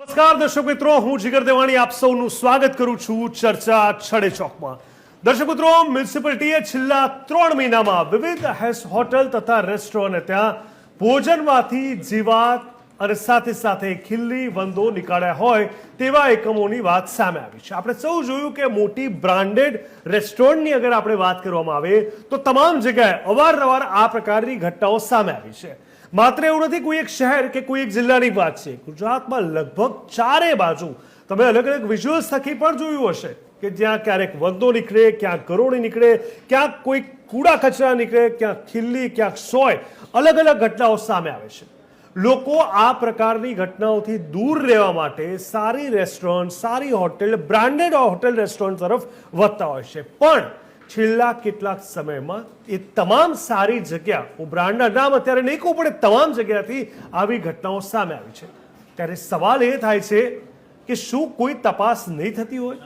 નમસ્કાર, દર્શક મિત્રો. હું જીગર દેવાણી આપ સૌનું સ્વાગત કરું છું ચર્ચા છડે ચોકમાં. દર્શક મિત્રો, મ્યુનિસિપાલિટીએ છેલ્લા ત્રણ મહિનામાં વિવિધ હેસ હોટલ તથા રેસ્ટોરન્ટ ત્યાં ભોજનમાંથી જીવાત અને સાથે સાથે ખીલ્લી વંદો નીકાળ્યા હોય તેવા એકમોની વાત સામે આવી છે. આપણે સૌ જોયું કે મોટી બ્રાન્ડેડ રેસ્ટોરન્ટની અગર આપણે વાત કરવામાં આવે તો તમામ જગ્યાએ અવારનવાર આ પ્રકારની ઘટનાઓ સામે આવી છે. માત્ર એવું નથી, કોઈ એક શહેર કે કોઈ એક જિલ્લાની વાત છે. ગુજરાતમાં લગભગ ચારે બાજુ, તમે અલગ અલગ વિઝ્યુઅલ્સ થકી પણ જોયું હશે કે જ્યાં ક્યારેક વંદો નીકળે ક્યાંક કરોડી નીકળે ક્યાંક કોઈ કૂડા કચરા નીકળે ક્યાંક ખીલ્લી ક્યાંક સોય, અલગ અલગ ઘટનાઓ સામે આવે છે. લોકો આ પ્રકારની ઘટનાઓથી દૂર રહેવા માટે સારી રેસ્ટોરન્ટ, સારી હોટેલ, બ્રાન્ડેડ હોટેલ રેસ્ટોરન્ટ તરફ વધતા હોય છે. પણ છેલ્લા કેટલાક સમયમાં એ તમામ સારી જગ્યા, હું બ્રાન્ડના નામ અત્યારે નહીં કહું, પણ તમામ જગ્યાથી આવી ઘટનાઓ સામે આવી છે. ત્યારે સવાલ એ થાય છે કે શું કોઈ તપાસ નહીં થતી હોય?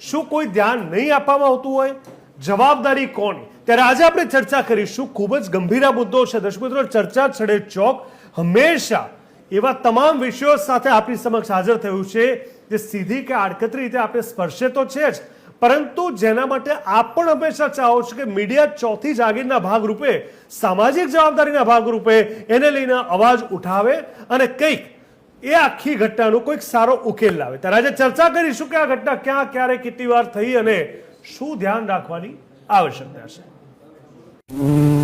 શું કોઈ ધ્યાન નહીં આપવામાં આવતું હોય? જવાબદારી કોણ? ત્યારે આજે આપણે ચર્ચા કરીશું. ખૂબ જ ગંભીર મુદ્દો છે. દર્શક ચર્ચા છડે ચોક હંમેશા એવા તમામ વિષયો સાથે આપણી સમક્ષ હાજર થયું છે, જે સીધી કે આડકતરી રીતે આપણે સ્પર્શે તો છે જ પરંતુ જેના માટે આપ પણ હંમેશા ચાહો છો કે મીડિયા ચોથી જાગીરના ભાગરૂપે, સામાજિક જવાબદારીના ભાગરૂપે એને લઈને અવાજ ઉઠાવે અને કંઈક, એ આખી ઘટનાનો કોઈક સારો ઉકેલ લાવે. ત્યારે આજે ચર્ચા કરીશું કે આ ઘટના ક્યાં, ક્યારે, કેટલી વાર થઈ અને શું ધ્યાન રાખવાની આવશ્યકતા છે.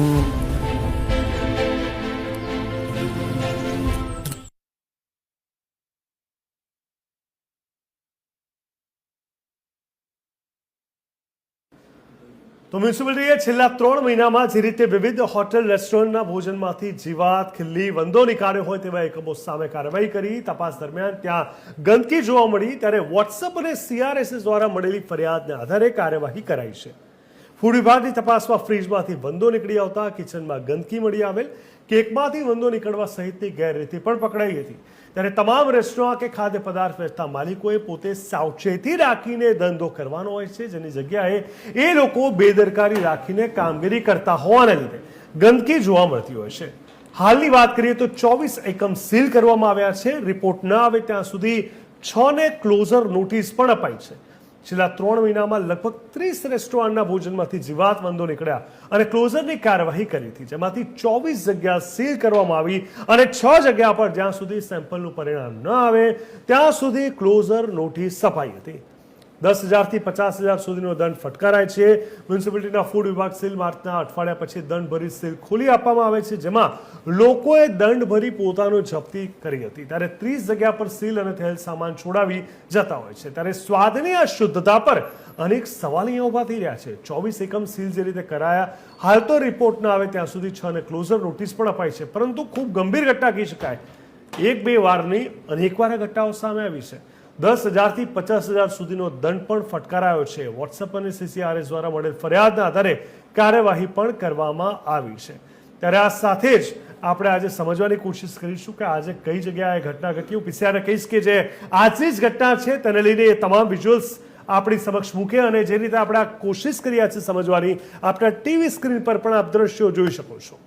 તો મ્યુનિસિપાલિટીએ છેલ્લા ત્રણ મહિનામાં જે રીતે વિવિધ હોટેલ, રેસ્ટોરન્ટના ભોજનમાંથી જીવાત, ખીલ્લી, વંદો નીકાળ્યો હોય તેવા એકમો સામે કાર્યવાહી કરી. તપાસ દરમિયાન ત્યાં ગંદકી જોવા મળી. ત્યારે વોટ્સઅપ અને સીઆરએસએસ દ્વારા મળેલી ફરિયાદને આધારે કાર્યવાહી કરાઈ છે. ફૂડ વિભાગની તપાસમાં ફ્રીજમાંથી વંદો નીકળી આવતા કિચનમાં ગંદકી મળી આવેલ. કેકમાંથી વંદો નીકળવા સહિતની ગેરરીતિ પણ પકડાઈ હતી. ત્યારે તમામ રેસ્ટોરાં કે ખાદ્ય પદાર્થ વેચતા માલિકોએ પોતે સાવચેતી રાખીને ધંધો કરવાનો હોય છે. જેની જગ્યાએ એ લોકો બેદરકારી રાખીને કામગીરી કરતા હોવાને લીધે ગંદકી જોવા મળતી હોય છે. હાલની વાત કરીએ તો ચોવીસ એકમ સીલ કરવામાં આવ્યા છે. રિપોર્ટ ન આવે ત્યાં સુધી છ ને ક્લોઝર નોટિસ પણ અપાઈ છે. છેલ્લા ત્રણ મહિનામાં લગભગ ત્રીસ રેસ્ટોરન્ટના ભોજનમાંથી જીવાત વંદો નીકળ્યા અને ક્લોઝરની કાર્યવાહી કરી હતી, જેમાંથી ચોવીસ જગ્યા સીલ કરવામાં આવી અને છ જગ્યા પર જ્યાં સુધી સેમ્પલનું પરિણામ ન આવે, ત્યાં સુધી ક્લોઝર નોટિસ અપાઈ હતી. દસ હજારથી પચાસ હજાર સુધીનો દંડ ફટકારાય છે. મ્યુનિસિપાલિટીના ફૂડ વિભાગ સીલ માર્ચના અઠવાડિયા પછી દંડ ભરી સીલ ખોલી આપવામાં આવે છે, જેમાં લોકોએ દંડ ભરી પોતાનો જપ્તી કરી હતી. ત્યારે ત્રીસ જગ્યા પર સીલ અને થયેલ સામાન છોડાવી જતા હોય છે. ત્યારે સ્વાદની અશુદ્ધતા પર અનેક સવાલ અહીંયા ઊભા થઈ રહ્યા છે. ચોવીસ એકમ સીલ જે રીતે કરાયા, હાલ તો રિપોર્ટ ના આવે ત્યાં સુધી છ અને ક્લોઝર નોટિસ પણ અપાઈ છે. પરંતુ ખૂબ ગંભીર ઘટના કહી શકાય. એક બે વારની અનેકવાર ઘટનાઓ સામે આવી છે. દસ હજારથી પચાસ હજાર સુધીનો દંડ પણ ફટકારાયો છે. વોટ્સઅપ અને સીસીઆરએસ દ્વારા મળેલ ફરિયાદના આધારે કાર્યવાહી પણ કરવામાં આવી છે. ત્યારે આ સાથે જ આપણે આજે સમજવાની કોશિશ કરીશું કે આજે કઈ જગ્યાએ ઘટના ઘટી. હું પીસીઆરને કહીશ કે જે આજની જ ઘટના છે તેને લઈને એ તમામ વિઝ્યુઅલ્સ આપણી સમક્ષ મૂકે અને જે રીતે આપણે કોશિશ કરી છે સમજવાની આપણા ટીવી સ્ક્રીન પર પણ આપ દ્રશ્યો જોઈ શકો છો.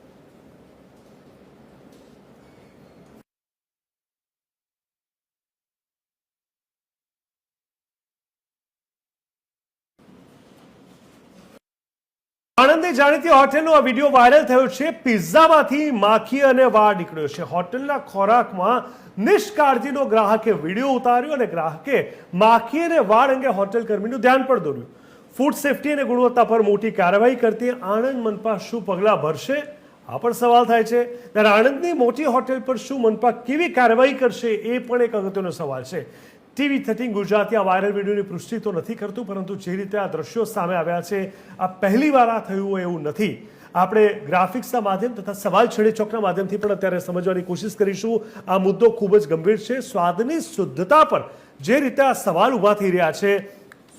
આણંદની જાણીતી હોટેલનો આ વીડિયો વાયરલ થયો છે. પિઝામાંથી માખી અને વાળ નીકળ્યો છે. હોટેલના ખોરાકમાં નિષ્કાળજીનો ગ્રાહકે વીડિયો ઉતાર્યો અને ગ્રાહકે માખી અને વાળ અંગે હોટેલ કર્મીનું ધ્યાન પણ દોર્યું. ફૂડ સેફટી અને ગુણવત્તા પર મોટી કાર્યવાહી કરતી આણંદ મનપા શું પગલાં ભરશે? આ પણ સવાલ થાય છે. ત્યારે આણંદની મોટી હોટેલ પર શું મનપા કેવી કાર્યવાહી કરશે એ પણ એક અગત્યનો સવાલ છે. ટીવી થર્ટીન ગુજરાતી આ વાયરલ વિડીયોની પુષ્ટિ તો નથી કરતું, પરંતુ જે રીતે આ દ્રશ્યો સામે આવ્યા છે, આ પહેલીવાર આ થયું હોય એવું નથી. આપણે ગ્રાફિક્સના માધ્યમ તથા સવાલ છેડે ચોકના માધ્યમથી પણ અત્યારે સમજવાની કોશિશ કરીશું. આ મુદ્દો ખૂબ જ ગંભીર છે. સ્વાદની શુદ્ધતા પર જે રીતે આ સવાલ ઊભા થઈ રહ્યા છે,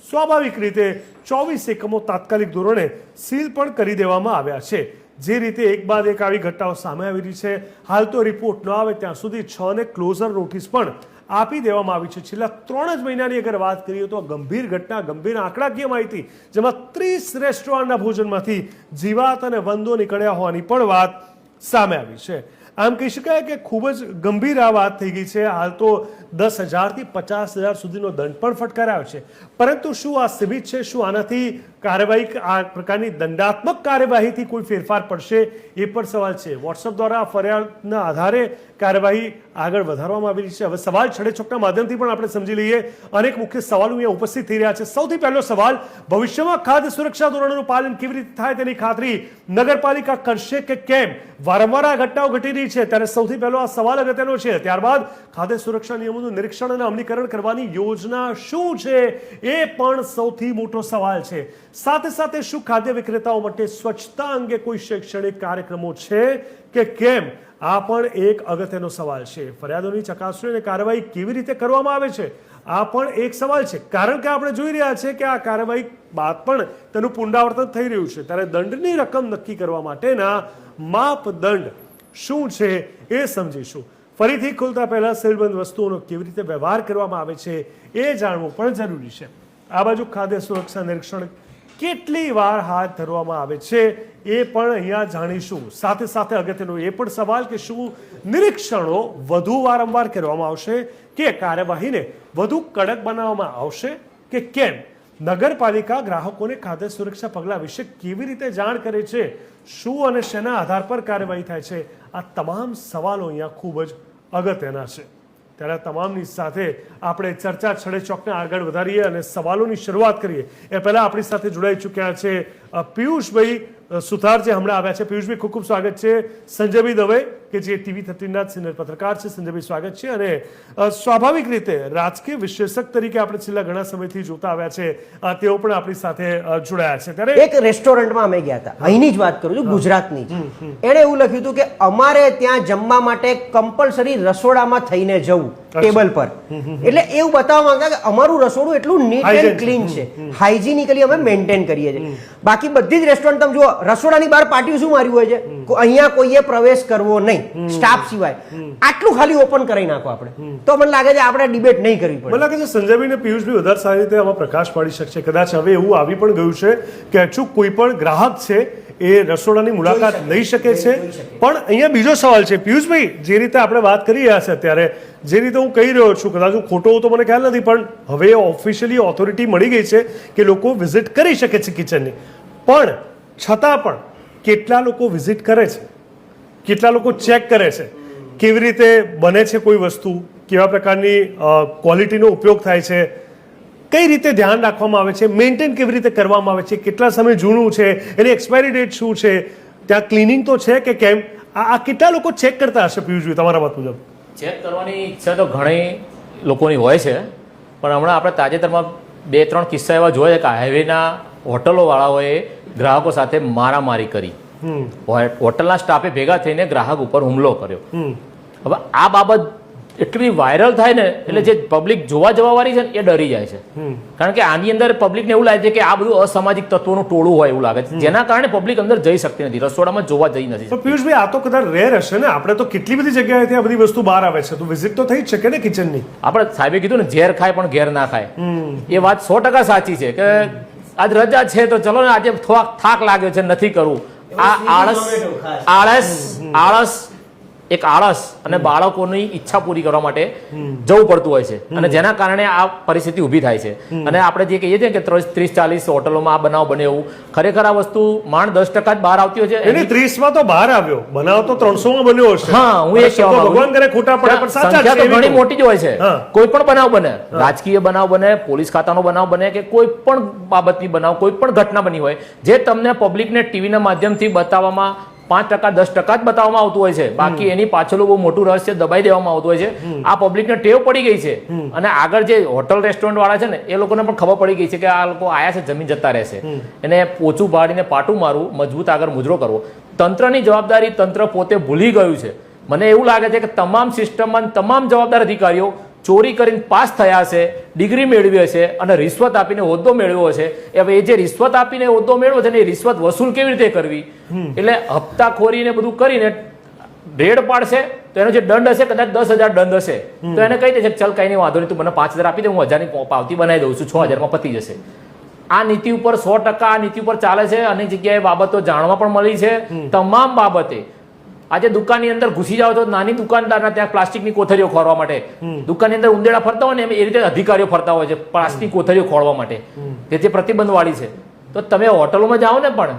સ્વાભાવિક રીતે ચોવીસ એકમો તાત્કાલિક ધોરણે સીલ પણ કરી દેવામાં આવ્યા છે. જે રીતે એક બાદ એક આવી ઘટનાઓ સામે આવી રહી છે. હાલ તો રિપોર્ટ ન આવે, ત્યાં સુધી છ ને ક્લોઝર નોટિસ પણ આપી દેવામાં આવી છે. છેલ્લા ત્રણ જ મહિનાની અગર વાત કરીએ તો ગંભીર ઘટના, ગંભીર આંકડાકીય માહિતી? જેમાં ત્રીસ રેસ્ટોરન્ટના ભોજનમાંથી જીવાત અને વંદો નીકળ્યા હોવાની પણ વાત સામે આવી છે. આમ કહી શકાય કે ખૂબ જ ગંભીર આ વાત થઈ ગઈ છે. હાલ તો દસ હજારથી પચાસ હજાર સુધીનો દંડ પણ ફટકારાયો છે. પરંતુ શું આ સીમિત છે? શું આનાથી કાર્યવાહી આ પ્રકારની દંડાત્મક કાર્યવાહીથી કોઈ ફેરફાર પડશે એ પણ સવાલ છે. વોટ્સઅપ દ્વારા ફરિયાદના આધારે કાર્યવાહી આગળ વધારવામાં આવી રહી છે. હવે સવાલ છડેછોકના માધ્યમથી પણ આપણે સમજી લઈએ. અનેક મુખ્ય સવાલો અહીંયા ઉપસ્થિત થઈ રહ્યા છે. સૌથી પહેલો સવાલ, ભવિષ્યમાં ખાદ્ય સુરક્ષા ધોરણોનું પાલન કેવી રીતે થાય તેની ખાતરી નગરપાલિકા કરશે કે કેમ? વારંવાર આ ઘટનાઓ ઘટી રહી છે. ત્યારે સૌથી પહેલો આ સવાલ અગત્યનો છે. ત્યારબાદ ખાદ્ય સુરક્ષા નિયમોનું નિરીક્ષણ અને અમલીકરણ કરવાની યોજના શું છે? એ પણ સૌથી મોટો સવાલ છે. સાથે સાથે શું ખાદ્ય વિક્રેતાઓ માટે સ્વચ્છતા અંગે કોઈ શૈક્ષણિક કાર્યક્રમો છે કે કેમ? આ પણ એક અગત્યનો સવાલ છે. ફરિયાદોની ચકાસણી અને કાર્યવાહી કેવી રીતે કરવામાં આવે છે? આ પણ એક સવાલ છે. કારણ કે આપણે જોઈ રહ્યા છે કે આ કાર્યવાહી બાદ પણ તેનું પુનરાવર્તન થઈ રહ્યું છે. ત્યારે દંડની રકમ નક્કી કરવા માટેના માપદંડ શું છે એ સમજીશું. ફરીથી ખુલતા પહેલા સીલબંધ વસ્તુઓનો કેવી રીતે વ્યવહાર કરવામાં આવે છે એ જાણવું પણ જરૂરી છે. આ બાજુ ખાદ્ય સુરક્ષા નિરીક્ષણ કેટલી વાર હાથ ધરવામાં આવે છે એ પણ અહીંયા જાણીશું. સાથે સાથે અગત્યનો એ પણ સવાલ કે શું નિરીક્ષણો વધુ વારંવાર કરવામાં આવશે કે કાર્યવાહીને વધુ કડક બનાવવામાં આવશે કે કેમ? નગરપાલિકા ગ્રાહકોને ખાદ્ય સુરક્ષા પગલાં વિશે કેવી રીતે જાણ કરે છે? શું અને શેના આધાર પર કાર્યવાહી થાય છે? આ તમામ સવાલો અહીંયા ખૂબ જ અગત્યના છે. ત્યારે તમામની સાથે આપણે ચર્ચા છડે ચોકને આગળ વધારીએ અને સવાલોની શરૂઆત કરીએ. એ પહેલાં આપણી સાથે જોડાઈ ચૂક્યા છે પિયુષભાઈ સુથાર જે હમણાં આવ્યા છે પિયુષભાઈ ખૂબ ખૂબ સ્વાગત છે. સંજયભાઈ દવે કે જે ટીવી થર્ટીનના સિનિયર પત્રકાર છે સંજયભાઈ સ્વાગત છે. અને સ્વાભાવિક રીતે રાજકીય વિશ્લેષક તરીકે આપણે છેલ્લા ઘણા સમયથી જોતા આવ્યા છે. તેઓ પણ આપણી સાથે જોડાયા છે. ત્યારે એક રેસ્ટોરન્ટમાં અમે ગયા હતા. અહીંની જ વાત કરું છું ગુજરાતની એણે એવું લખ્યું હતું કે અમારે ત્યાં જમવા માટે કમ્પલસરી રસોડામાં થઈને જવું. ટેબલ પર. એટલે એવું બતાવવા માંગતા કે અમારું રસોડું એટલું નીટ એન્ડ ક્લીન છે. હાઇજીનિકલી અમે મેન્ટેન કરીએ છીએ. બાકી બધી જ રેસ્ટોરન્ટ તમે જુઓ રસોડાની બહાર પાટિયું શું માર્યું હોય છે? અહીંયા કોઈએ પ્રવેશ કરવો નહીં. સ્ટાફ સિવાય. આટલું ખાલી ઓપન કરી નાખો આપણે. તો મને લાગે છે આપણે ડિબેટ નહીં કરવી પડે. મને લાગે છે સંજયભાઈ ને પિયુષભાઈ વધારે સારી રીતે આમાં પ્રકાશ પાડી શકશે. કદાચ હવે એવું આવી પણ ગયું છે કે અચૂક કોઈ પણ ગ્રાહક છે એ રસોડાની મુલાકાત લઈ શકે છે. પણ અહીંયા બીજો સવાલ છે. પિયુષભાઈ જે રીતે આપણે વાત કરી રહ્યા છે અત્યારે જે રીતે હું કહી રહ્યો છું કદાચ હું ખોટો તો મને ખ્યાલ નથી પણ હવે ઓફિશિયલી ઓથોરિટી મળી ગઈ છે કે લોકો વિઝિટ કરી શકે છે કિચનની પણ છતાં પણ કેટલા લોકો વિઝિટ કરે છે? કેટલા લોકો ચેક કરે છે? કેવી રીતે બને છે કોઈ વસ્તુ? કેવા પ્રકારની ક્વોલિટીનો ઉપયોગ થાય છે? કઈ રીતે ધ્યાન રાખવામાં આવે છે મેન્ટેન કેવી રીતે કરવામાં આવે છે કેટલા સમય જૂનું છે એની એક્સપાયરી ડેટ શું છે ત્યાં ક્લિનિંગ તો છે કે કેમ? આ કેટલા લોકો ચેક કરતા હશે પિયુષભાઈ તમારા મત મુજબ? ચેક કરવાની ઈચ્છા તો ઘણી લોકોની હોય છે પણ હમણાં આપણે તાજેતરમાં બે ત્રણ કિસ્સા એવા જોયા કે હાઈવેના હોટલોવાળાઓએ ગ્રાહકો સાથે મારામારી કરી. હોટલના સ્ટાફે ભેગા થઈને ગ્રાહક ઉપર હુમલો કર્યો. હવે આ બાબત એટલી વાયરલ થાય ને એટલે જે પબ્લિક જોવા જવાવાળી છે ને એ ડરી જાય છે. કારણ કે આની અંદર પબ્લિકને એવું લાગે છે કે આ બધું અસામાજિક તત્વોનું ટોળું હોય એવું લાગે છે. જેના કારણે પબ્લિક અંદર જઈ શકતી નથી. રસોડામાં જોવા જઈ નથી પિયુષભાઈ આ તો કદાચ રેર હશે ને? આપણે તો કેટલી બધી જગ્યાએથી આ બધી વસ્તુ બહાર આવે છે. તો વિઝિટ તો થઈ જ શકે ને કિચનની આપણે સાહેબે કીધું ને ઝેર ખાય પણ ઘેર ના ખાય. એ વાત સો ટકા સાચી છે કે આજ રજા છે તો ચલો ને આજે થોડાક થાક લાગ્યો છે નથી કરવું. આ આળસ આળસ આળસ એક આળસ અને બાળકોની ઈચ્છા પૂરી કરવા માટે જવું પડતું હોય છે. અને જેના કારણે આ પરિસ્થિતિ ઊભી થાય છે. અને આપણે જે કહીએ છીએ કે ત્રીસ ચાલીસ હોટલોમાં આ બનાવ બને એવું ખરેખર આ વસ્તુ માંડ દસ ટકા જ બહાર આવતી હોય છે. એની ત્રીસમાં તો બહાર આવ્યો. બનાવ તો ત્રણસો માં બન્યો હશે. હા હું એ કહેવા ભગવાન કરે ખોટા પડે પણ સંખ્યા તો ઘણી મોટી જ હોય છે. કોઈ પણ બનાવ બને રાજકીય બનાવ બને પોલીસ ખાતાનો બનાવ બને કે કોઈ પણ બાબતની બનાવ કોઈ પણ ઘટના બની હોય જે તમને પબ્લિકને ટીવીના માધ્યમથી બતાવવામાં પાંચ ટકા દસ ટકા જ બતાવવામાં આવતું હોય છે. બાકી એની પાછળનું બહુ મોટું રહસ્ય દબાઈ દેવામાં આવતું હોય છે. આ પબ્લિકને ટેવ પડી ગઈ છે. અને આગળ જે હોટલ રેસ્ટોરન્ટ વાળા છે ને એ લોકોને પણ ખબર પડી ગઈ છે કે આ લોકો આયા છે જમીન જતા રહેશે. એને પોચું ભાડીને પાટું મારવું મજબૂત આગળ મુજરો કરવો. તંત્રની જવાબદારી તંત્ર પોતે ભૂલી ગયું છે. મને એવું લાગે છે કે તમામ સિસ્ટમમાં તમામ જવાબદાર અધિકારીઓ ચોરી કરીને પાસ થયા છે ડિગ્રી મેળવી હશે અને રિશ્વત આપીને હોદ્દો મેળવ્યો છે હવે એ જે રિશ્વત આપીને હોદ્દો મેળવ્યો છે ને એ રિશ્વત વસૂલ કેવી રીતે કરવી? એટલે હપ્તાખોરીને બધું કરીને રેડ પાડશે તો એનો જે દંડ હશે કદાચ દસ હજાર દંડ હશે તો એને કહી દેશે કે ચલ કઈ નહીં વાંધો નહીં તું મને પાંચ હજાર આપી દે હું હજારની પાવતી બનાવી દઉં છું છ હજારમાં પતી જશે. આ નીતિ ઉપર સો ટકા આ નીતિ ઉપર ચાલે છે અનેક જગ્યાએ બાબતો જાણવા પણ મળી છે. તમામ બાબતે આજે દુકાનની અંદર ઘૂસી જાવ તો નાની દુકાનદારના ત્યાં પ્લાસ્ટિકની કોથળીઓ ખોરવા માટે. દુકાનની અંદર ઉંદેડા ફરતા હોય ને એ રીતે અધિકારીઓ ફરતા હોય છે પ્લાસ્ટિક કોથળીઓ ખોરવા માટે. તેથી જે પ્રતિબંધ વાળી છે. તો તમે હોટલોમાં જાઓ ને પણ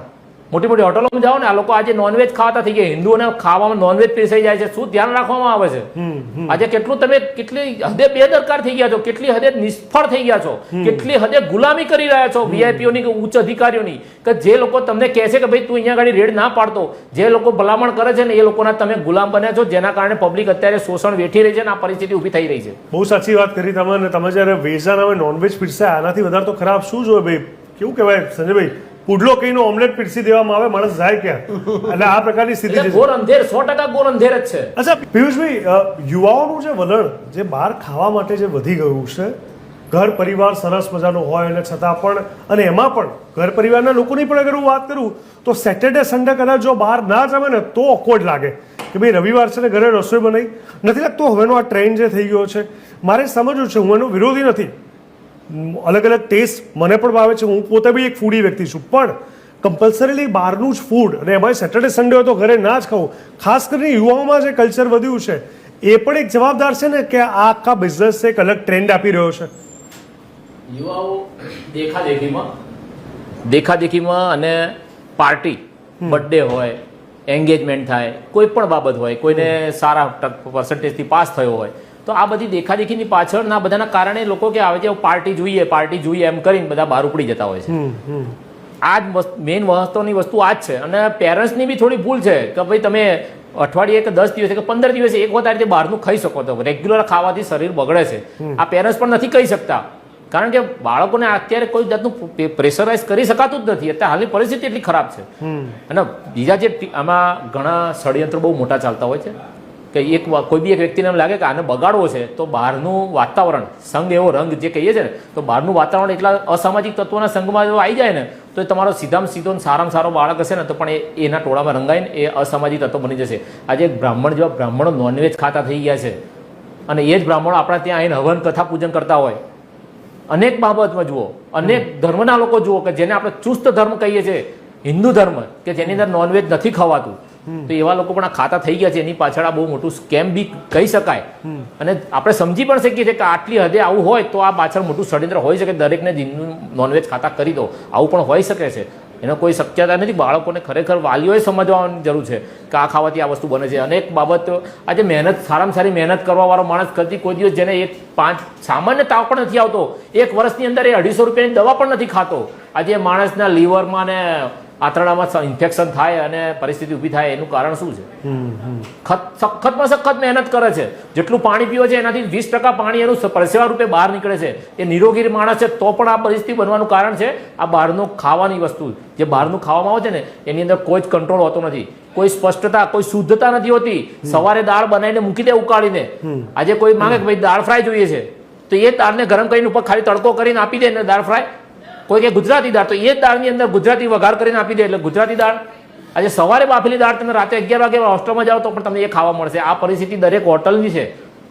મોટી મોટી હોટલોમાં જાઓ ને આ લોકો આજે નોનવેજ ખાતા થઈ ગયા. હિન્દુઓને ખાવામાં નોનવેજ પીરસાઈ જાય છે. શું ધ્યાન રાખવામાં આવે છે? આજે કેટલું તમે કેટલી હદે બેદરકાર થઈ ગયા છો? કેટલી હદે નિષ્ફળ થઈ ગયા છો? કેટલી હદે ગુલામી કરી રહ્યા છો વીઆઈપીઓની કે ઉચ્ચ અધિકારીઓની? કે જે લોકો તમને કહે છે કે ભાઈ તું અહીંયા ગાડી રેડ ના પાડતો જે લોકો ભલામણ કરે છે ને એ લોકોના તમે ગુલામ બન્યા છો જેના કારણે પબ્લિક અત્યારે શોષણ વેઠી રહી છે અને આ પરિસ્થિતિ ઊભી થઈ રહી છે. બહુ સાચી વાત કરી તમે અને તમે જ્યારે વેઝા નામે નોનવેજ પીરસાય આનાથી વધારે તો ખરાબ શું જોઈએ ભાઈ? કેવું કહેવાય સંજયભાઈ? પુડલો કહીનો ઓમલેટ પીરસી દેવામાં આવે માણસ જાય ક્યાં? એટલે આ પ્રકારની સ્થિતિ છે. ગોર અંધેર સો ટકા ગોર અંધેર જ છે. અચ્છા પિયુષભાઈ યુવાઓનું જે વલણ જે બહાર ખાવા માટે જે વધી ગયું છે ઘર પરિવાર સરસ મજાનો હોય અને છતાં પણ અને એમાં પણ ઘર પરિવારના લોકોની પણ અગર હું વાત કરું તો સેટરડે સન્ડે કદાચ જો બહાર ના જમે ને તો ઓકવર્ડ લાગે કે ભાઈ રવિવાર છે ને ઘરે રસોઈ બનાવી. નથી લાગતું હવેનો આ ટ્રેન્ડ જે થઈ ગયો છે? મારે સમજવું છે હું એનો વિરોધી નથી. અલગ અલગ ટેસ્ટ મને પણ ભાવે છે. હું પોતે બી એક ફૂડી વ્યક્તિ છું. પણ કમ્પલસરીલી બહારનું જ ફૂડ અને એમાં સેટરડે સન્ડે હોય તો ઘરે ના જ ખાવું. ખાસ કરીને યુવાઓમાં જે કલ્ચર વધ્યું છે એ પણ એક જવાબદાર છે ને કે આ આખા બિઝનેસ એક અલગ ટ્રેન્ડ આપી રહ્યો છે. યુવાઓ દેખાદેખીમાં દેખાદેખીમાં અને પાર્ટી બર્થડે હોય એન્ગેજમેન્ટ થાય કોઈ પણ બાબત હોય કોઈને સારા પર્સન્ટેજથી પાસ થયો હોય તો આ બધી દેખાદેખીની પાછળના બધાના કારણે લોકો કે આવે છે પાર્ટી જોઈએ પાર્ટી જોઈએ એમ કરીને બધા બહાર ઉપડી જતા હોય છે. આ જ મેઇન મહત્વની વસ્તુ આ જ છે. અને પેરેન્ટ્સની બી થોડી ભૂલ છે કે ભાઈ તમે અઠવાડિયે કે દસ દિવસે કે પંદર દિવસે એક વખત આ રીતે બહારનું ખાઈ શકો તો રેગ્યુલર ખાવાથી શરીર બગડે છે. આ પેરેન્ટ્સ પણ નથી કહી શકતા. કારણ કે બાળકોને અત્યારે કોઈ જાતનું પ્રેશરાઇઝ કરી શકાતું જ નથી. અત્યારે હાલની પરિસ્થિતિ એટલી ખરાબ છે. અને બીજા જે આમાં ઘણા ષડયંત્રો બહુ મોટા ચાલતા હોય છે. કે એક કોઈ બી એક વ્યક્તિને એમ લાગે કે આને બગાડવો છે, તો બહારનું વાતાવરણ, સંઘ એવો રંગ જે કહીએ છીએ ને, તો બહારનું વાતાવરણ એટલા અસામાજિક તત્વોના સંઘમાં જો આવી જાય ને, તો એ તમારો સીધામાં સીધો સારામાં સારો બાળક હશે ને, તો પણ એ એના ટોળામાં રંગાઈને એ અસામાજિક તત્વ બની જશે. આજે બ્રાહ્મણ જેવા બ્રાહ્મણો નોનવેજ ખાતા થઈ ગયા છે. અને એ જ બ્રાહ્મણો આપણા ત્યાં આવીને હવન કથા પૂજન કરતા હોય. અનેક બાબતમાં જુઓ, અનેક ધર્મના લોકો જુઓ કે જેને આપણે ચુસ્ત ધર્મ કહીએ છીએ, હિન્દુ ધર્મ, કે જેની અંદર નોનવેજ નથી ખવાતું. તો એવા લોકો પણ આ ખાતા થઈ ગયા છે એની પાછળ આ બહુ મોટું સ્કેમ બી કહી શકાય. અને આપણે સમજી પણ શકીએ છીએ કે આટલી હદે આવું હોય તો આ પાછળ મોટું ષડયંત્ર હોઈ શકે દરેકને નોનવેજ ખાતા કરી દો. આવું પણ હોઈ શકે છે. એનો કોઈ શક્યતા નથી. બાળકોને ખરેખર વાલીઓએ સમજવાની જરૂર છે કે આ ખાવાથી આ વસ્તુ બને છે. અનેક બાબત આજે મહેનત સારામાં સારી મહેનત કરવાવાળો માણસ કરતી કોઈ દિવસ જેને એક પાંચ સામાન્ય તાવ પણ નથી આવતો. એક વર્ષની અંદર એ અઢીસો રૂપિયાની દવા પણ નથી ખાતો. આજે માણસના લીવરમાં ને આંતરડામાં ઇન્ફેક્શન થાય અને પરિસ્થિતિ ઊભી થાય એનું કારણ શું છે? સખતમાં સખત મહેનત કરે છે. જેટલું પાણી પીવે છે એનાથી વીસ ટકા પાણી એનું પરસેવા રૂપે બહાર નીકળે છે. એ નિરોગી માણસ છે તો પણ આ પરિસ્થિતિ બનવાનું કારણ છે આ બહારનું ખાવાની વસ્તુ. જે બહારનું ખાવામાં આવે છે ને એની અંદર કોઈ જ કંટ્રોલ હોતો નથી. કોઈ સ્પષ્ટતા કોઈ શુદ્ધતા નથી હોતી. સવારે દાળ બનાવીને મૂકી દે ઉકાળીને. આજે કોઈ માંગે કે ભાઈ દાળ ફ્રાય જોઈએ છે. તો એ દાળને ગરમ કરીને ઉપર ખાલી તડકો કરીને આપી દે ને દાળ ફ્રાય. કોઈ કે ગુજરાતી દાળ, તો એ જ દાળની અંદર ગુજરાતી વઘાર કરીને આપી દે એટલે ગુજરાતી દાળ. આજે સવારે બાફેલી દાળ તમે રાતે અગિયાર વાગે હોસ્ટેલમાં જાઓ તો પણ તમને એ ખાવા મળશે. આ પરિસ્થિતિ દરેક હોટલની છે.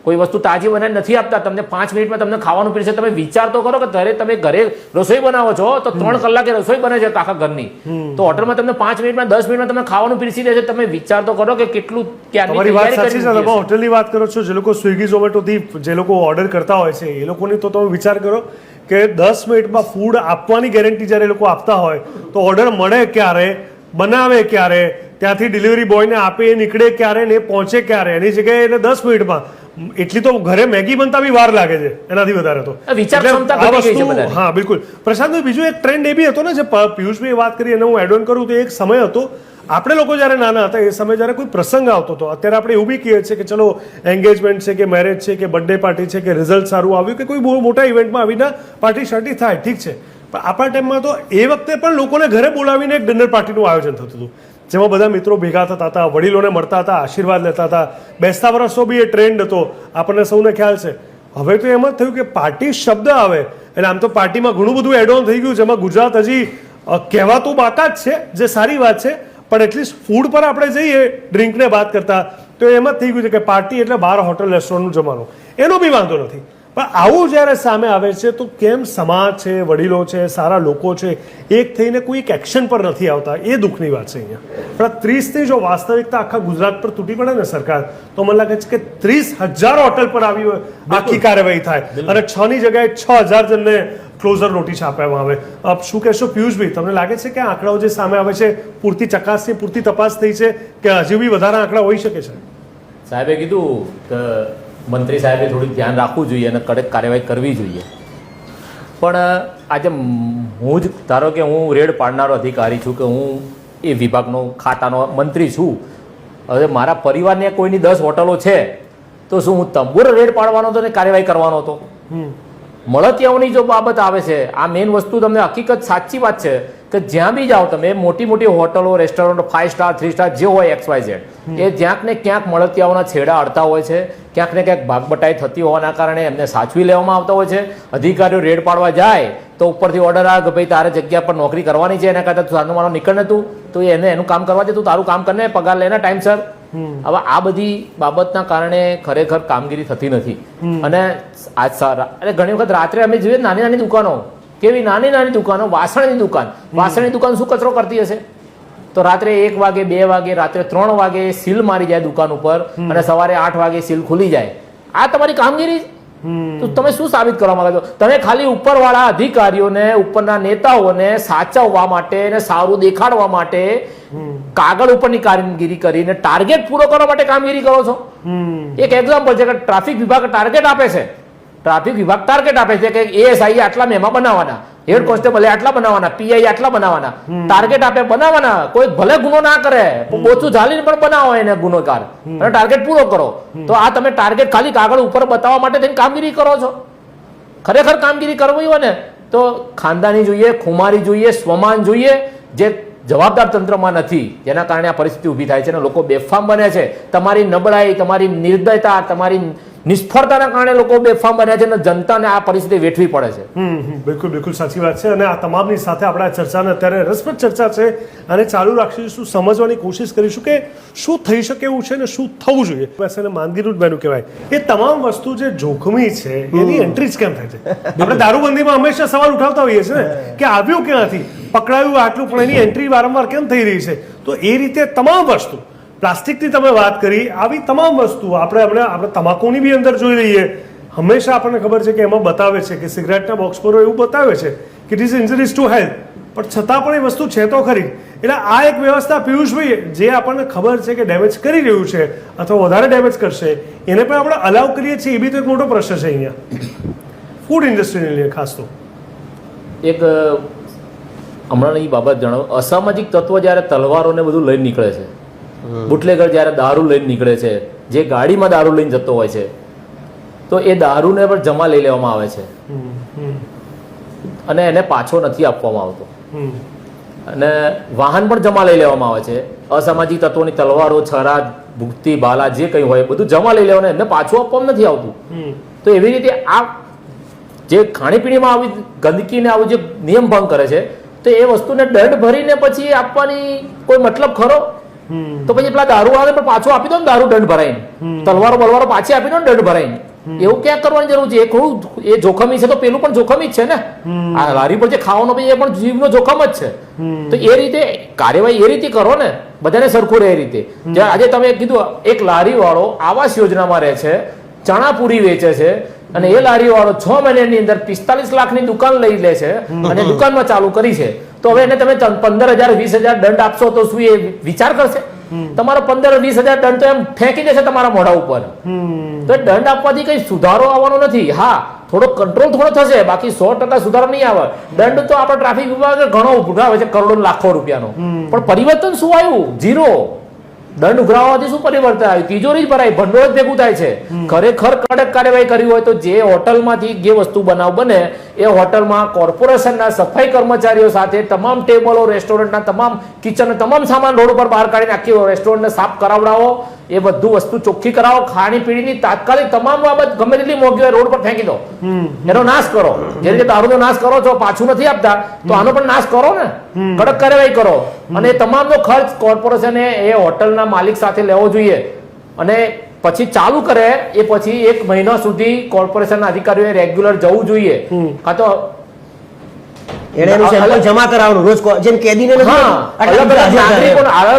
કોઈ વસ્તુ તાજી બનાવી નથી આપતા તમને પાંચ મિનિટમાં તમને ખાવાનું પીરશે તમે વિચાર તો કરો કે ઘરે તમે ઘરે રસોઈ બનાવો છો તો ત્રણ કલાકે રસોઈ બને છે આખા ઘરની. તો હોટલમાં તમને પાંચ મિનિટમાં દસ મિનિટમાં તમને ખાવાનું પીરસી દે છે. તમે વિચાર તો કરો કે કેટલું તમારી વાત સાચી છે તમે હોટલની વાત કરો છો જે લોકો સ્વિગી ઝોમેટોથી જે લોકો ઓર્ડર કરતા હોય છે એ લોકોની તો તમે વિચાર કરો કે દસ મિનિટમાં ફૂડ આપવાની ગેરંટી જ્યારે લોકો આપતા હોય તો ઓર્ડર મળે ક્યારે બનાવે ક્યારે ત્યાંથી ડિલિવરી બોયને આપે એ નીકળે ક્યારે ને એ પહોંચે ક્યારે એની જગ્યાએ એને દસ મિનિટમાં એટલી તો ઘરે મેગી બનતા બી વાર લાગે છે એનાથી વધારે તો. વસ્તુ- હા બિલકુલ. પ્રશાંત બીજું એક ટ્રેન્ડ એ બી હતો ને જે પિયુષભાઈ વાત કરી એને હું એડ ઓન કરું તો એક સમય હતો. આપણે લોકો જ્યારે નાના હતા એ સમયે જ્યારે કોઈ પ્રસંગ આવતો હતો અત્યારે આપણે એવું બી કહીએ છીએ કે ચલો એન્ગેજમેન્ટ છે કે મેરેજ છે કે બર્થડે પાર્ટી છે કે રિઝલ્ટ સારું આવ્યું કે કોઈ બહુ મોટા ઇવેન્ટમાં આવીને પાર્ટી શાર્ટી થાય ઠીક છે. પણ આપણા ટાઈમમાં તો એ વખતે પણ લોકોને ઘરે બોલાવીને એક ડિનર પાર્ટીનું આયોજન થતું હતું. જેમાં બધા મિત્રો ભેગા થતા હતા, વડીલોને મળતા હતા, આશીર્વાદ લેતા હતા. બેસતા વર્ષો બી એ ટ્રેન્ડ હતો. આપણને સૌને ખ્યાલ છે. હવે તો એમ જ થયું કે પાર્ટી શબ્દ આવે. એટલે આમ તો પાર્ટીમાં ઘણું બધું એડ થઈ ગયું જેમાં ગુજરાત હજી કહેવાતું કહેવાતું બાકાત છે, જે સારી વાત છે. પણ એટલીસ્ટ ફૂડ પર આપણે જઈએ ડ્રિંકને વાત કરતા. તો એમ જ થઈ ગયું છે કે પાર્ટી એટલે બહાર હોટલ રેસ્ટોરન્ટનું જમવાનું એનો બી વાંધો નથી. પણ આવું જ્યારે સામે આવે છે તો કેમ સમાજ છે વડીલો છે સારા લોકો છે એક થઈને કોઈ એક એક્શન પર નથી આવતા? એ દુઃખની વાત છે અહીંયા. પણ ત્રીસની જો વાસ્તવિકતા આખા ગુજરાત પર તૂટી પડે ને સરકાર તો મને લાગે છે કે ત્રીસ હજાર હોટલ પર આવી આખી કાર્યવાહી થાય. અને છ ની જગ્યાએ છ હજાર જણને ક્લોઝર નોટિસ આપવામાં આવે. આપ શું કહેશો પિયુષભાઈ? તમને લાગે છે કે આંકડાઓ જે સામે આવે છે પૂરતી ચકાસણી પૂરતી તપાસ થઈ છે કે હજી બી વધારે આંકડા હોઈ શકે છે? સાહેબે કીધું કે મંત્રી સાહેબે થોડું ધ્યાન રાખવું જોઈએ અને કડક કાર્યવાહી કરવી જોઈએ. પણ આજે હું જ ધારો કે હું રેડ પાડનારો અધિકારી છું કે હું એ વિભાગનો ખાતાનો મંત્રી છું હવે મારા પરિવારને કોઈની દસ હોટલો છે તો શું હું તંબુર રેડ પાડવાનો હતો ને કાર્યવાહી કરવાનો હતો? મળતિયાઓની જો બાબત આવે છે આ મેઇન વસ્તુ તમને હકીકત સાચી વાત છે કે જ્યાં બી જાઓ તમે મોટી મોટી હોટલો restaurant five star three star જે હોય એક્સ વાય ઝેડ એ જ્યાંક ને ક્યાંક મળતિયાઓના છેડા અડતા હોય છે ક્યાંક ને ક્યાંક ભાગબટાઈ થતી હોવાના કારણે એમને સાચવી લેવામાં આવતા હોય છે. અધિકારીઓ રેડ પાડવા જાય તો ઉપરથી ઓર્ડર આવે કે ભાઈ તારે જગ્યા પર નોકરી કરવાની છે એના કરતાં તું સાનું મારો નીકળ તું તો એને એનું કામ કરવા દે તું તારું કામ કરને પગાર લેને ટાઈમસર હવે આ બધી બાબતના કારણે ખરેખર કામગીરી થતી નથી. અને આજ સારા અને ઘણી વખત રાત્રે અમે જોઈએ નાની નાની દુકાનો કેવી નાની નાની દુકાનો વાસણની દુકાન. વાસણની દુકાન શું કચરો કરતી હશે? તો રાત્રે એક વાગે બે વાગે રાત્રે ત્રણ વાગે સીલ મારી જાય દુકાન ઉપર અને સવારે આઠ વાગે સીલ ખુલી જાય. આ તમારી કામગીરી તો તમે શું સાબિત કરવા માંગો છો? તમે ખાલી ઉપરવાળા અધિકારીઓને ઉપરના નેતાઓને સાચવવા માટે ને સારું દેખાડવા માટે કાગળ ઉપરની કામગીરી કરીને ટાર્ગેટ પૂરો કરવા માટે કામગીરી કરો છો? એક એક્ઝામ્પલ છે કે ટ્રાફિક વિભાગ ટાર્ગેટ આપે છે. ટ્રાફિક વિભાગ ટાર્ગેટ આપે છે કે એએસઆઈ આટલા મેમાં બનાવવાના હેડ કોન્સ્ટેબલ આટલા બનાવવાના પીઆઈ આટલા બનાવવાના. ટાર્ગેટ આપે બનાવવાના કોઈ ભલે ગુનો ના કરે ઓછું ઝાલીને પણ બનાવો એને ગુનેગાર. અને ટાર્ગેટ પૂરો કરો. તો આ તમે ટાર્ગેટ ખાલી કાગળ ઉપર બતાવવા માટે થઈને કામગીરી કરો છો. ખરેખર કામગીરી કરવી હોય ને તો ખાનદાની જોઈએ ખુમારી જોઈએ સ્વમાન જોઈએ જે જવાબદાર તંત્રમાં નથી જેના કારણે આ પરિસ્થિતિ ઊભી થાય છે અને લોકો બેફામ બને છે. તમારી નબળાઈ તમારી નિર્દયતા તમારી નિષ્ફળતાના કારણે લોકો બેફામ બન્યા છે અને જનતાને આ પરિસ્થિતિ વેઠવી પડે છે. બિલકુલ બિલકુલ સાચી વાત છે અને આ તમામની સાથે આપણે આ ચર્ચાને અત્યારે રસપ્રદ ચર્ચા છે અને ચાલુ રાખીશું સમજવાની કોશિશ કરીશું કે શું થઈ શકે એવું છે ને શું થવું જોઈએ. બસ એને માંદગીનું જ બન્યું કહેવાય. એ તમામ વસ્તુ જે જોખમી છે એની એન્ટ્રી જ કેમ થાય છે? આપણે દારૂબંધીમાં હંમેશા સવાલ ઉઠાવતા હોઈએ છીએ ને કે આવ્યું ક્યાંથી? પકડાયું આટલું પણ એની એન્ટ્રી વારંવાર કેમ થઈ રહી છે? તો એ રીતે તમામ વસ્તુ પ્લાસ્ટિકની તમે વાત કરી, આવી તમામ વસ્તુ આપણે હમણાં આપણે તમાકુની બી અંદર જોઈ લઈએ. હંમેશા આપણને ખબર છે કે એમાં બતાવે છે કે સિગરેટના બોક્સ પર એવું બતાવે છે કે it is injuries to health પણ છતાં પણ એ વસ્તુ છે તો ખરી. એટલે આ એક વ્યવસ્થા પિયુષભાઈ જે આપણને ખબર છે કે ડેમેજ કરી રહ્યું છે અથવા વધારે ડેમેજ કરશે, એને પણ આપણે અલાઉ કરીએ છીએ, એ બી તો એક મોટો પ્રશ્ન છે અહીંયા. ફૂડ ઇન્ડસ્ટ્રીને લઈને ખાસ તો. એક હમણાં હમણાંની બાબત જણાવો. અસામાજિક તત્વો જ્યારે તલવારોને બધું લઈને નીકળે છે બુટલેગર જ્યારે દારૂ લઈને નીકળે છે, જે ગાડીમાં દારૂ લઈને જતો હોય છે, તો એ દારૂને પણ જમા લઈ લેવામાં આવે છે. અને એને પાછો નથી આપવામાં આવતો. અને વાહન પણ જમા લઈ લેવામાં આવે છે. અસામાજિક તત્વોની તલવારો છરા ભૂખતી બાલા જે કંઈ હોય, બધું જમા લઈ લેવાનું એમને પાછું આપવામાં નથી આવતું. તો એવી રીતે આ જે ખાણીપીણીમાં આવી ગંદકીને આવું જે નિયમ ભંગ કરે છે, તો એ વસ્તુને દંડ ભરીને પછી આપવાની કોઈ મતલબ ખરો? તો પછી પેલા દારૂ આવે પણ પાછો આપી દો ને દારૂ દંડ ભરાઈને. તલવારો બલવારો પાછી આપી દો ને દંડ ભરાઈને. એવું ક્યાં કરવાની જરૂર છે? એ થોડું એ જોખમી છે તો પેલું પણ જોખમી જ છે ને. આ લારી પર જે ખાવાનો પછી એ પણ જીવનો જોખમ જ છે. તો એ રીતે કાર્યવાહી એ રીતે કરો ને. બધાને સરખું રહે એ રીતે. આજે તમે કીધું એક લારી વાળો આવાસ યોજનામાં રહે છે. ચણા પૂરી વેચે છે અને એ લારી વાળો છ મહિનાની અંદર પિસ્તાલીસ લાખની દુકાન લઈ લે છે અને દુકાનમાં ચાલુ કરી છે. તો હવે એને તમે પંદર હજાર વીસ હજાર દંડ આપશો તો શું એ વિચાર કરશે? તમારો પંદર વીસ હજાર દંડ તો એમ ફેંકી દેશે તમારા મોઢા ઉપર. તો દંડ આપવાથી કઈ સુધારો આવવાનો નથી. હા, થોડો કંટ્રોલ થોડો થશે, બાકી સો ટકા સુધારો નહીં આવે. દંડ તો આપણા ટ્રાફિક વિભાગે ઘણો ઉભરાવે છે, કરોડો લાખો રૂપિયાનો. પણ પરિવર્તન શું આવ્યું? ઝીરો દંડ ઉઘરાવવાથી શું પરિવર્તન આવ્યું? તિજોરી જ ભરાય ભંડોળ જ ભેગું થાય છે. ખરેખર કડક કાર્યવાહી કરવી હોય તો જે હોટલમાંથી જે વસ્તુ બનાવ બને એ હોટલમાં કોર્પોરેશનના સફાઈ કર્મચારીઓ સાથે તમામ ટેબલો રેસ્ટોરન્ટના તમામ કિચન તમામ સામાન રોડ ઉપર બહાર કાઢીને આખી રેસ્ટોરન્ટને સાફ કરાવડાવો. એ બધું વસ્તુ ચોખ્ખી કરાવો. ખાણીપીણીની તાત્કાલિક તમામ બાબત ગમે તેટલી મોંઘી હોય રોડ પર ફેંકી દો. એનો નાશ કરો. જે રીતે દારૂનો નાશ કરો છો પાછું નથી આપતા તો આનો પણ નાશ કરો ને. કડક કાર્યવાહી કરો. અને તમામનો ખર્ચ કોર્પોરેશને એ હોટલના માલિક સાથે લેવો જોઈએ. અને પછી ચાલુ કરે એ પછી એક મહિના સુધી કોર્પોરેશનના અધિકારીઓએ રેગ્યુલર જવું જોઈએ. કાં તો એને એનું સેમ્પલ જમા કરાવવાનું રોજ કો- જેમ કેદીને અલગ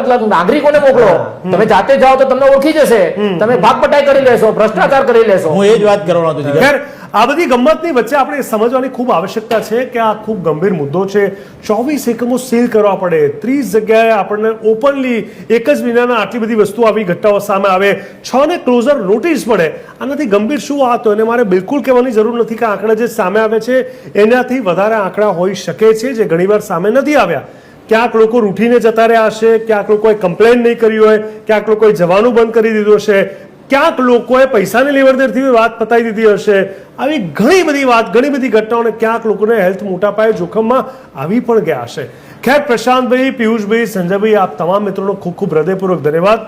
અલગ નાગરિકોને મોકલો. તમે જાતે જાઓ તો તમને ઓળખી જશે. તમે ભાગ પટાઈ કરી લેશો ભ્રષ્ટાચાર કરી લેશો. હું એ જ વાત કરવાનો હતો આ બધી ગમતની વચ્ચે આપણે સમજવાની ખૂબ આવશ્યકતા છે કે આ ખૂબ ગંભીર મુદ્દો છે. ચોવીસ એકમો સીલ કરવા પડે. ત્રીસ જગ્યાએ આપણને ઓપનલી એક જ મહિનાના આટલી બધી વસ્તુ આવી, ઘટનાઓ સામે આવે. છ ને ક્લોઝર નોટિસ પડે આનાથી ગંભીર શું વાત હોય અને મારે બિલકુલ કહેવાની જરૂર નથી કે આંકડા જે સામે આવે છે, એનાથી વધારે આંકડા હોઈ શકે છે જે ઘણીવાર સામે નથી આવ્યા. ક્યાંક લોકો રૂઠીને જતા રહ્યા હશે ક્યાંક લોકોએ કમ્પ્લેન નહીં કરી હોય, ક્યાંક લોકોએ જવાનું બંધ કરી દીધું હશે. ક્યાંક લોકોએ પૈસાની લેવડદેવડથી વાત પતાવી દીધી હશે. આવી ઘણી બધી વાત, ઘણી બધી ઘટનાઓને ક્યાંક લોકોને હેલ્થ મોટા પાયે જોખમમાં આવી પણ ગયા હશે. ખેર પ્રશાંતભાઈ, પિયુષભાઈ, સંજયભાઈ, આપ તમામ મિત્રોનો ખૂબ ખૂબ હૃદયપૂર્વક ધન્યવાદ.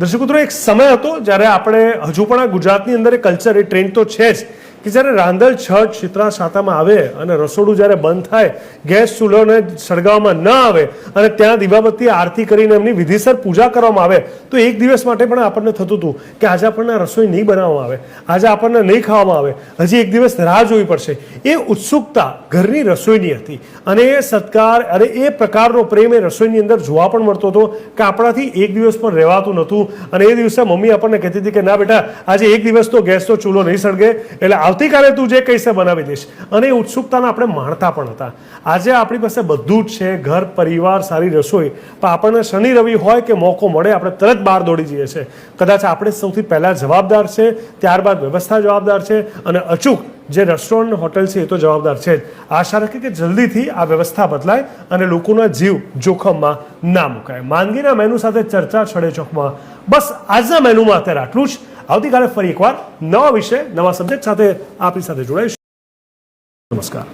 દર્શક એક સમય હતો જ્યારે આપણે હજુ પણ આ ગુજરાતની અંદર કલ્ચર એ ટ્રેન્ડ તો છે જ. કે જ્યારે રાંધલ છ શીતળા સાતામાં આવે અને રસોડું જ્યારે બંધ થાય, ગેસ ચૂલોને સળગાવવામાં ન આવે અને ત્યાં દીવાબત્તી આરતી કરીને એમની વિધિસર પૂજા કરવામાં આવે, તો એક દિવસ માટે પણ આપણને થતું હતું કે આજે આપણને રસોઈ નહીં બનાવવામાં આવે, આજે આપણને નહીં ખાવામાં આવે, હજી એક દિવસ રાહ જોવી પડશે. એ ઉત્સુકતા ઘરની રસોઈની હતી અને એ સત્કાર અને એ પ્રકારનો પ્રેમ એ રસોઈની અંદર જોવા પણ મળતો હતો કે આપણાથી એક દિવસ પણ રહેવાતું નહોતું અને એ દિવસે મમ્મી આપણને કહેતી હતી કે, ના બેટા, આજે એક દિવસ તો ગેસનો ચૂલો નહીં સળગે, એટલે આવતીકાલે તું જે કહીશ બનાવી દઈશ. અને એ ઉત્સુકતાને આપણે માણતા પણ હતા. આજે આપણી પાસે બધું જ છે, ઘર, પરિવાર, સારી રસોઈ. પણ આપણને શનિ, રવિ હોય કે મોકો મળે, આપણે તરત બહાર દોડી જઈએ છીએ. કદાચ આપણે સૌથી પહેલાં જવાબદાર છે, ત્યારબાદ વ્યવસ્થા જવાબદાર છે, અને અચૂક જે રેસ્ટોરન્ટ હોટેલ છે એ તો જવાબદાર છે જ. આશા રાખીએ કે જલ્દીથી આ વ્યવસ્થા બદલાય અને લોકોના જીવ જોખમમાં ના મુકાય. માંદગીના મેનુ સાથે ચર્ચા છડે ચોકમાં. બસ આજના મેનુમાં અત્યારે આટલું જ. આવતીકાલે ફરી એકવાર નવા વિષય નવા સબ્જેક્ટ સાથે આપણી સાથે જોડાઈશું. નમસ્કાર.